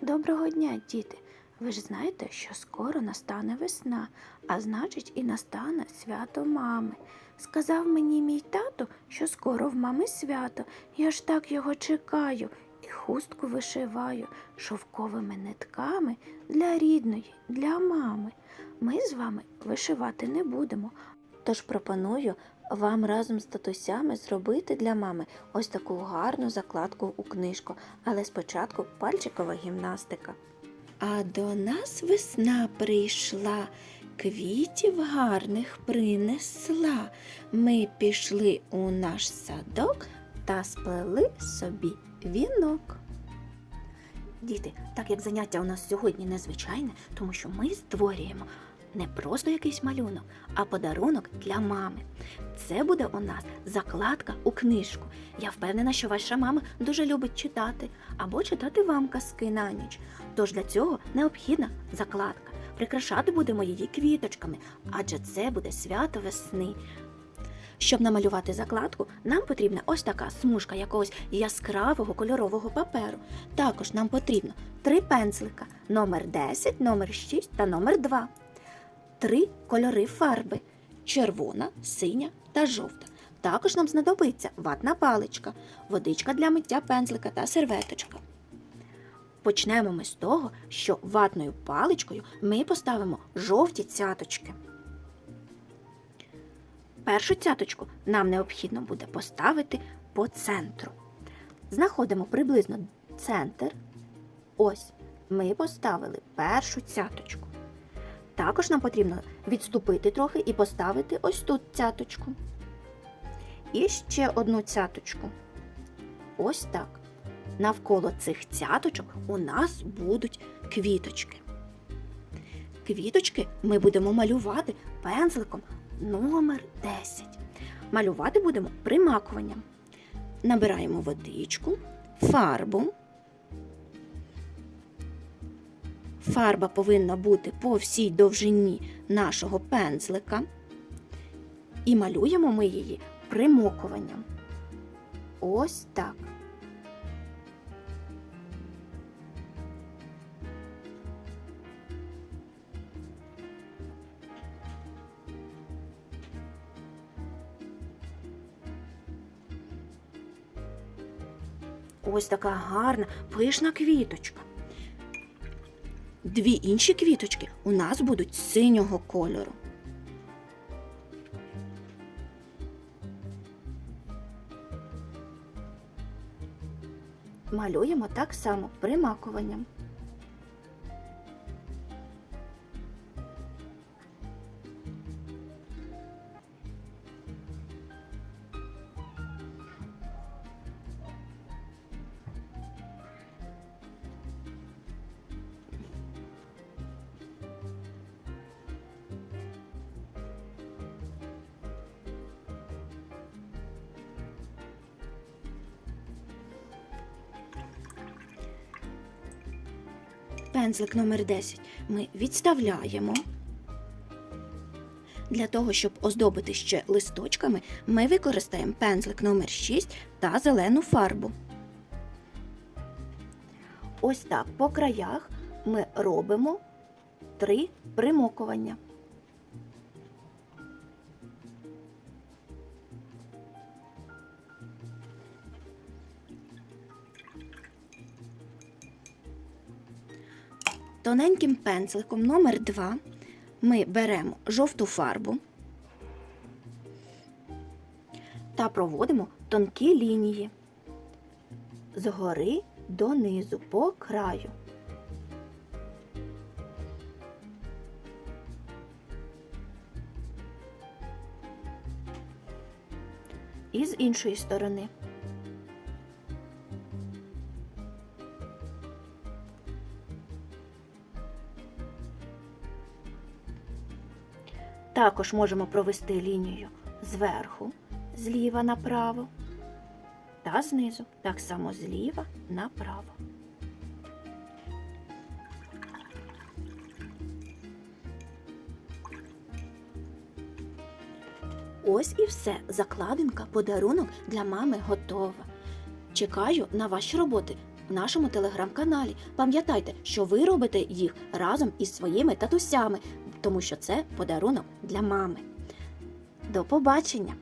Доброго дня, діти! Ви ж знаєте, що скоро настане весна, а значить, і настане свято мами. Сказав мені мій тато, що скоро в мами свято. Я ж так його чекаю і хустку вишиваю шовковими нитками для рідної, для мами. Ми з вами вишивати не будемо. Тож пропоную вам разом з татусями зробити для мами ось таку гарну закладку у книжку, але спочатку пальчикова гімнастика. А до нас весна прийшла, квітів гарних принесла. Ми пішли у наш садок та сплели собі вінок. Діти, так як заняття у нас сьогодні незвичайне, тому що ми створюємо не просто якийсь малюнок, а подарунок для мами. Це буде у нас закладка у книжку. Я впевнена, що ваша мама дуже любить читати або читати вам казки на ніч. Тож для цього необхідна закладка. Прикрашати будемо її квіточками, адже це буде свято весни. Щоб намалювати закладку, нам потрібна ось така смужка якогось яскравого кольорового паперу. Також нам потрібно три пензлика номер 10, номер 6 та номер 2 три кольори фарби червона, синя та жовта. Також нам знадобиться ватна паличка, водичка для миття пензлика та серветочка. Почнемо ми з того, що ватною паличкою ми поставимо жовті цяточки. Першу цяточку нам необхідно буде поставити по центру. Знаходимо приблизно центр. Ось ми поставили першу цяточку. Також нам потрібно відступити трохи і поставити ось тут цяточку. І ще одну цяточку. Ось так. Навколо цих цяточок у нас будуть квіточки. Квіточки ми будемо малювати пензликом номер 10. Малювати будемо примакуванням. Набираємо водичку, фарбу. Фарба повинна бути по всій довжині нашого пензлика. І малюємо ми її примокуванням. Ось так. Ось така гарна пишна квіточка. Дві інші квіточки у нас будуть синього кольору. Малюємо так само примакуванням. Пензлик номер 10 ми відставляємо. Для того, щоб оздобити ще листочками, ми використаємо пензлик номер 6 та зелену фарбу. Ось так по краях ми робимо три примокування. Тоненьким пензликом номер 2 ми беремо жовту фарбу та проводимо тонкі лінії згори донизу по краю. І з іншої сторони. Також можемо провести лінію зверху, зліва направо та знизу, так само зліва направо. Ось і все. Закладинка, подарунок для мами готова. Чекаю на ваші роботи в нашому телеграм-каналі. Пам'ятайте, що ви робите їх разом із своїми татусями, тому що це подарунок для мами. До побачення!